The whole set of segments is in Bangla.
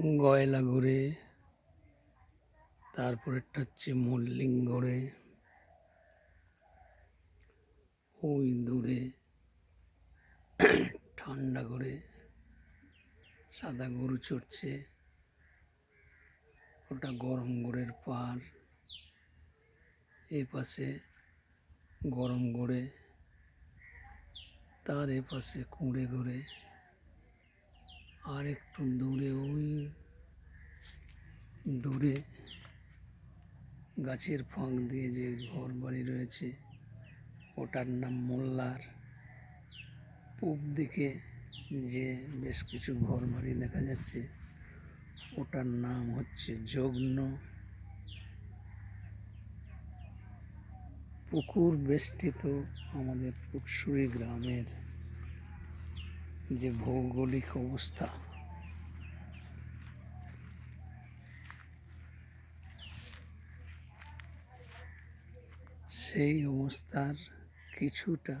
গয়লাগড়ে তারপরেরটা হচ্ছে মল্লিং মল্লিকগড়ে ওই দূরে ঠান্ডা করে সাদা গরু চড়ছে, ওটা গরম গড়ের পার, এ পাশে গরম গড়ে, তার এ পাশে কুঁড়ে ঘুরে। আর একটু দূরে, ওই দূরে গাছের ফাঁক দিয়ে যে ঘর বাড়ি রয়েছে, ওটার নাম মোল্লার। পূব দিকে যে বেশ কিছু ঘর বাড়ি দেখা যাচ্ছে, ওটার নাম হচ্ছে যজ্ঞ পুকুর বেষ্টিত আমাদের পুকসুরি গ্রামের যে ভৌগোলিক অবস্থা। সেই অবস্থার কিছুটা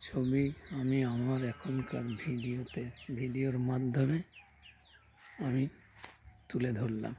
ছবি আমি আমার এখনকার ভিডিওতে, ভিডিওর মাধ্যমে আমি তুলে ধরলাম।